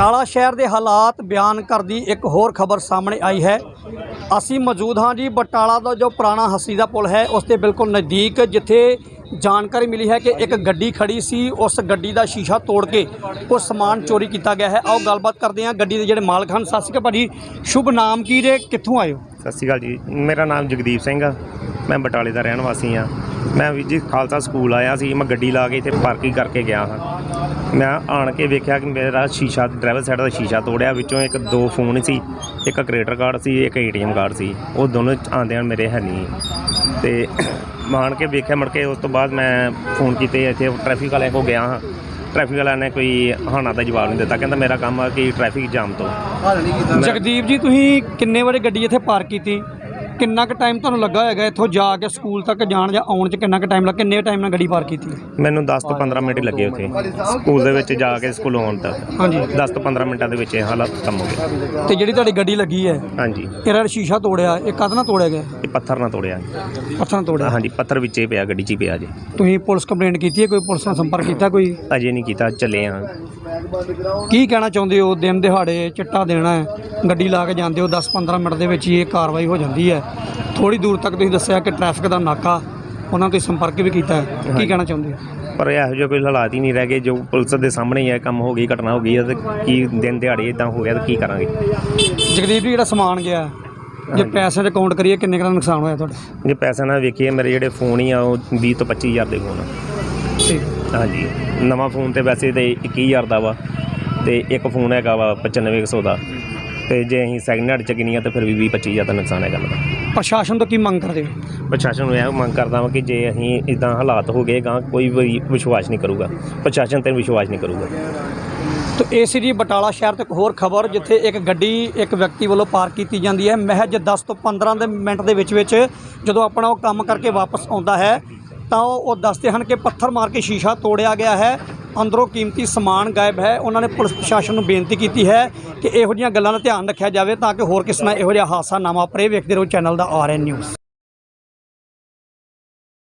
ਬਟਾਲਾ ਸ਼ਹਿਰ ਦੇ ਹਾਲਾਤ ਬਿਆਨ ਕਰਦੀ ਇੱਕ ਹੋਰ ਖਬਰ ਸਾਹਮਣੇ ਆਈ ਹੈ। ਅਸੀਂ ਮੌਜੂਦ ਹਾਂ ਜੀ ਬਟਾਲਾ ਦਾ ਜੋ ਪੁਰਾਣਾ ਹੱਸੀ ਦਾ ਪੁਲ ਹੈ, ਉਸ ਦੇ ਬਿਲਕੁਲ ਨਜ਼ਦੀਕ ਜਿੱਥੇ ਜਾਣਕਾਰੀ ਮਿਲੀ ਹੈ ਕਿ ਇੱਕ ਗੱਡੀ ਖੜੀ ਸੀ, ਉਸ ਗੱਡੀ ਦਾ ਸ਼ੀਸ਼ਾ ਤੋੜ ਕੇ ਉਹ ਸਮਾਨ ਚੋਰੀ ਕੀਤਾ ਗਿਆ ਹੈ। ਆਓ ਗੱਲਬਾਤ ਕਰਦੇ ਹਾਂ ਗੱਡੀ ਦੇ ਜਿਹੜੇ ਮਾਲਕ ਹਨ। ਸਤਿ ਸ਼੍ਰੀ ਅਕਾਲ ਭਾਜੀ, ਸ਼ੁਭ ਨਾਮ ਕੀ ਰੇ ਕਿੱਥੋਂ ਆਏ ਹੋ? ਸਤਿ ਸ਼੍ਰੀ ਅਕਾਲ ਜੀ, ਮੇਰਾ ਨਾਮ ਜਗਦੀਪ ਸਿੰਘ ਆ। ਮੈਂ ਬਟਾਲੇ ਦਾ ਰਹਿਣ ਵਾਸੀ ਆ ਮੈਂ ਵੀ ਜੀ ਖਾਲਸਾ ਸਕੂਲ ਆਇਆ ਸੀ, ਮੈਂ ਗੱਡੀ ਲਾ ਕੇ ਇੱਥੇ ਪਾਰਕਿੰਗ ਕਰਕੇ ਗਿਆ ਹਾਂ। ਮੈਂ ਆਣ ਕੇ ਵੇਖਿਆ ਕਿ ਮੇਰਾ ਸ਼ੀਸ਼ਾ ਡਰਾਈਵਰ ਸਾਈਡ ਦਾ ਸ਼ੀਸ਼ਾ ਤੋੜਿਆ, ਵਿੱਚੋਂ ਇੱਕ ਦੋ ਫੋਨ ਸੀ, ਇੱਕ ਕ੍ਰੈਡਿਟ ਕਾਰਡ ਸੀ, ਇੱਕ ਏਟੀਐਮ ਕਾਰਡ ਸੀ। ਉਹ ਦੋਨੋਂ ਆਂਦਿਆਂ ਮੇਰੇ ਹੈ ਨਹੀਂ। ਤੇ ਮੈਂ ਆਣ ਕੇ ਵੇਖਿਆ, ਮੁੜ ਕੇ ਉਸ ਤੋਂ ਬਾਅਦ ਮੈਂ ਫੋਨ ਕੀਤੇ, ਇੱਥੇ ਟ੍ਰੈਫਿਕ ਵਾਲਿਆਂ ਕੋ ਗਿਆ ਹਾਂ। ਟ੍ਰੈਫਿਕ ਵਾਲਿਆਂ ਨੇ ਕੋਈ ਹਾਨਾ ਦਾ ਜਵਾਬ ਨਹੀਂ ਦਿੱਤਾ। ਕਹਿੰਦਾ ਮੇਰਾ ਕੰਮ ਆ ਕਿ ਟ੍ਰੈਫਿਕ ਜਾਮ ਤੋਂ। ਜਗਦੀਪ ਜੀ, ਤੁਸੀਂ ਕਿੰਨੇ ਵਾਰੀ ਗੱਡੀ ਇੱਥੇ ਪਾਰਕ ਕੀਤੀ? ਕਿੰਨਾ ਕੁ ਟਾਈਮ ਤੁਹਾਨੂੰ ਲੱਗਾ ਹੋਏਗਾ ਇੱਥੋਂ ਜਾ ਕੇ ਸਕੂਲ ਤੱਕ ਜਾਣ ਜਾਂ ਆਉਣ 'ਚ ਕਿੰਨਾ ਕੁ ਟਾਈਮ ਲੱਗ? ਕਿੰਨੇ ਟਾਈਮ ਨਾਲ ਗੱਡੀ ਪਾਰਕ ਕੀਤੀ ਮੈਨੂੰ 10 ਤੋਂ 15 ਮਿੰਟ ਹੀ ਲੱਗੇ ਉੱਥੇ। ਸਕੂਲ ਦੇ ਵਿੱਚ ਜਾ ਕੇ ਸਕੂਲ ਆਉਣ ਤੱਕ। ਹਾਂਜੀ। 10 ਤੋਂ 15 ਮਿੰਟਾਂ ਦੇ ਵਿੱਚ ਇਹ ਹਾਲਾਤ ਖਤਮ ਹੋ ਗਏ। ਤੇ ਜਿਹੜੀ ਤੁਹਾਡੀ ਗੱਡੀ ਲੱਗੀ ਹੈ ਹਾਂਜੀ। ਇਹਦਾ ਸ਼ੀਸ਼ਾ ਤੋੜਿਆ ਇਹ ਕਦ ਨਾਲ ਤੋੜਿਆ ਗਿਆ? ਇਹ ਪੱਥਰ ਨਾਲ ਤੋੜਿਆ ਪੱਥਰ ਨਾਲ ਤੋੜਿਆ? ਹਾਂਜੀ ਪੱਥਰ ਵਿੱਚੇ ਪਿਆ ਗੱਡੀ 'ਚ ਹੀ ਪਿਆ ਜੀ। ਤੁਸੀਂ ਪੁਲਿਸ ਕੰਪਲੇਂਟ ਕੀਤੀ ਹੈ? ਕੋਈ ਪੁਲਿਸ ਨਾਲ ਸੰਪਰਕ ਕੀਤਾ ਕੋਈ? ਅਜੇ ਨਹੀਂ ਕੀਤਾ ਚੱਲੇ ਹਾਂ। ਕੀ ਕਹਿਣਾ ਚਾਹੁੰਦੇ ਹੋ? ਦਿਨ ਦਿਹਾੜੇ ਚਿੱਟਾ ਦੇਣਾ ਹੈ। ਗੱਡੀ ਲਾ ਕੇ ਜਾਂਦੇ ਹੋ 10-15 ਮਿੰਟ ਦੇ ਵਿੱਚ ਹੀ ਇਹ ਕਾਰਵਾਈ ਹੋ ਜਾਂਦੀ ਹੈ। ਥੋੜੀ ਦੂਰ ਤੱਕ ਤੁਸੀਂ ਦੱਸਿਆ ਕਿ ਟ੍ਰੈਫਿਕ ਦਾ ਨਾਕਾ ਉਹਨਾਂ ਤੋਂ ਸੰਪਰਕ ਵੀ ਕੀਤਾ ਹੈ। ਕੀ। ਕਹਿਣਾ ਚਾਹੁੰਦੇ ਹੋ? ਪਰ ਇਹੋ ਜਿਹਾ ਕੋਈ ਹਾਲਾਤ ਹੀ ਨਹੀਂ ਰਹਿ ਗਏ ਜੋ ਪੁਲਿਸ ਦੇ ਸਾਹਮਣੇ ਹੀ ਇਹ ਕੰਮ ਹੋ ਗਈ ਘਟਨਾ ਹੋ ਗਈ ਹੈ ਤੇ ਕੀ ਦਿਨ ਦਿਹਾੜੇ ਇਦਾਂ ਹੋ ਗਿਆ ਤਾਂ ਕੀ ਕਰਾਂਗੇ? ਜਗਦੀਪ ਜੀ ਜਿਹੜਾ ਸਮਾਨ ਗਿਆ ਜੇ ਪੈਸੇ ਦੇ ਕਾਊਂਟ ਕਰੀਏ ਕਿੰਨੇ ਕੁ ਦਾ ਨੁਕਸਾਨ ਹੋਇਆ ਤੁਹਾਡਾ? ਜੇ ਪੈਸਾ ਨਾਲ ਵੇਖੀਏ ਮੇਰੇ ਜਿਹੜੇ ਫੋਨ ਹੀ ਆ ਉਹ 20 ਤੋਂ 25000 ਦੇ ਫੋਨ ਆ। ਠੀਕ। ਹਾਂਜੀ। ਨਵਾਂ ਫੋਨ ਤੇ ਵੈਸੇ ਤੇ 21000 ਦਾ ਵਾ ਤੇ ਇੱਕ ਫੋਨ ਹੈਗਾ ਵਾ 9500 ਦਾ। ਤੇ ਜੇ ਅਸੀਂ ਸੈਕਿੰਡ ਹੈਂਡ ਚ ਗਿਨੀਆਂ ਤਾਂ ਫਿਰ ਵੀ 20 25000 ਦਾ ਨੁਕਸਾਨ ਹੈਗਾ ਮੇਰਾ ਪ੍ਰਸ਼ਾਸਨ ਤੋਂ ਕੀ ਮੰਗ ਕਰਦੇ ਹੋ? ਪ੍ਰਸ਼ਾਸਨ ਨੂੰ ਇਹ ਮੰਗ ਕਰਦਾ ਵਾਂ ਕਿ ਜੇ ਅਸੀਂ ਇਦਾਂ ਹਾਲਾਤ ਹੋ ਗਏ ਗਾਂ ਕੋਈ ਵੀ ਵਿਸ਼ਵਾਸ ਨਹੀਂ ਕਰੂਗਾ। ਪ੍ਰਸ਼ਾਸਨ ਤੇ ਵਿਸ਼ਵਾਸ ਨਹੀਂ ਕਰੂਗਾ। ਤੋ ਏਸੀ ਜੀ ਬਟਾਲਾ ਸ਼ਹਿਰ ਤੋਂ ਇੱਕ ਹੋਰ ਖਬਰ ਜਿੱਥੇ ਇੱਕ ਗੱਡੀ ਇੱਕ ਵਿਅਕਤੀ ਵੱਲੋਂ ਪਾਰਕ ਕੀਤੀ ਜਾਂਦੀ ਹੈ। ਮਹਿਜ 10 ਤੋਂ 15 ਦੇ ਮਿੰਟ ਦੇ ਵਿੱਚ ਵਿੱਚ ਜਦੋਂ ਆਪਣਾ ਉਹ ਕੰਮ ਕਰਕੇ ਵਾਪਸ ਆਉਂਦਾ ਹੈ ਤਾਂ ਉਹ ਦੱਸਦੇ ਹਨ ਕਿ ਪੱਥਰ ਮਾਰ ਕੇ ਸ਼ੀਸ਼ਾ ਤੋੜਿਆ ਗਿਆ ਹੈ। ਅੰਦਰੋਂ ਕੀਮਤੀ ਸਮਾਨ ਗਾਇਬ ਹੈ। ਉਹਨਾਂ ਨੇ ਪੁਲਿਸ ਪ੍ਰਸ਼ਾਸਨ ਨੂੰ ਬੇਨਤੀ ਕੀਤੀ ਹੈ ਕਿ ਇਹੋ ਜਿਹੀਆਂ ਗੱਲਾਂ ਦਾ ਧਿਆਨ ਰੱਖਿਆ ਜਾਵੇ ਤਾਂ ਕਿ ਹੋਰ ਕਿਸੇ ਨਾਲ ਇਹੋ ਜਿਹਾ ਹਾਦਸਾ ਨਾ ਵਾਪਰੇ। ਵੇਖਦੇ ਰਹੋ ਚੈਨਲ ਦਾ ਆਰਐਨ ਨਿਊਜ਼।